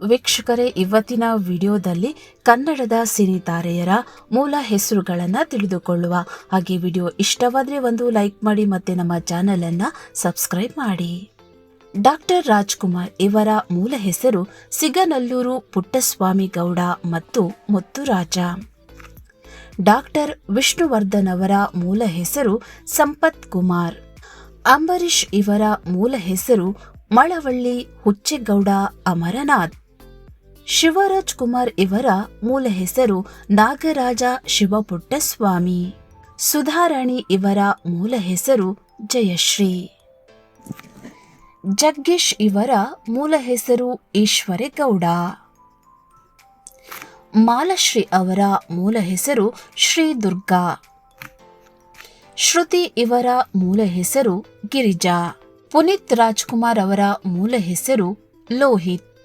ವೀಕ್ಷಕರೇ, ಇವತ್ತಿನ ವಿಡಿಯೋದಲ್ಲಿ ಕನ್ನಡದ ಸಿನಿ ತಾರೆಯರ ಮೂಲ ಹೆಸರುಗಳನ್ನು ತಿಳಿದುಕೊಳ್ಳುವ ಹಾಗೆ ವಿಡಿಯೋ ಇಷ್ಟವಾದರೆ ಒಂದು ಲೈಕ್ ಮಾಡಿ ಮತ್ತೆ ನಮ್ಮ ಚಾನೆಲ್ ಅನ್ನ ಸಬ್ಸ್ಕ್ರೈಬ್ ಮಾಡಿ. ಡಾಕ್ಟರ್ ರಾಜ್ಕುಮಾರ್ ಇವರ ಮೂಲ ಹೆಸರು ಸಿಗನಲ್ಲೂರು ಪುಟ್ಟಸ್ವಾಮಿ ಗೌಡ ಮತ್ತು ಮುತ್ತುರಾಜ. ಡಾಕ್ಟರ್ ವಿಷ್ಣುವರ್ಧನ್ ಅವರ ಮೂಲ ಹೆಸರು ಸಂಪತ್ ಕುಮಾರ್. ಅಂಬರೀಷ್ ಇವರ ಮೂಲ ಹೆಸರು ಮಳವಳ್ಳಿ ಹುಚ್ಚೆಗೌಡ ಅಮರನಾಥ್. ಶಿವರಾಜ್ ಕುಮಾರ್ ಇವರ ಮೂಲ ಹೆಸರು ನಾಗರಾಜ ಶಿವಪುಟ್ಟಸ್ವಾಮಿ. ಸುಧಾರಾಣಿ ಇವರ ಮೂಲ ಹೆಸರು ಜಯಶ್ರೀ. ಜಗ್ಗೇಶ್ ಇವರ ಮೂಲ ಹೆಸರು ಈಶ್ವರೇಗೌಡ. ಮಾಲಶ್ರೀ ಅವರ ಮೂಲ ಹೆಸರು ಶ್ರೀ ದುರ್ಗಾ ಶ್ರುತಿ ಇವರ ಮೂಲ ಹೆಸರು ಗಿರಿಜಾ. ಪುನೀತ್ ರಾಜ್ಕುಮಾರ್ ಅವರ ಮೂಲ ಹೆಸರು ಲೋಹಿತ್.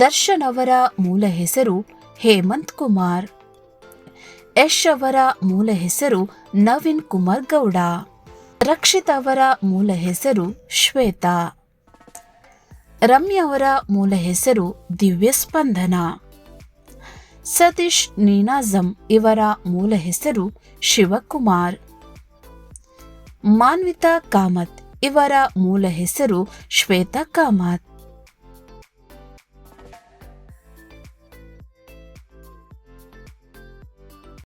ದರ್ಶನ್ ಅವರ ಮೂಲ ಹೆಸರು ಹೇಮಂತ್ ಕುಮಾರ್. ಯಶ್ ಅವರ ಮೂಲ ಹೆಸರು ನವೀನ್ ಕುಮಾರ್ ಗೌಡ. ರಕ್ಷಿತ್ ಅವರ ಮೂಲ ಹೆಸರು ಶ್ವೇತಾ. ರಮ್ಯ ಅವರ ಮೂಲ ಹೆಸರು ದಿವ್ಯ ಸ್ಪಂದನ. ಸತೀಶ್ ನೀನಾಜಂ ಇವರ ಮೂಲ ಹೆಸರು ಶಿವಕುಮಾರ್. ಮಾನ್ವಿತಾ ಕಾಮತ್ ಇವರ ಮೂಲ ಹೆಸರು ಶ್ವೇತಾ ಕಾಮತ್.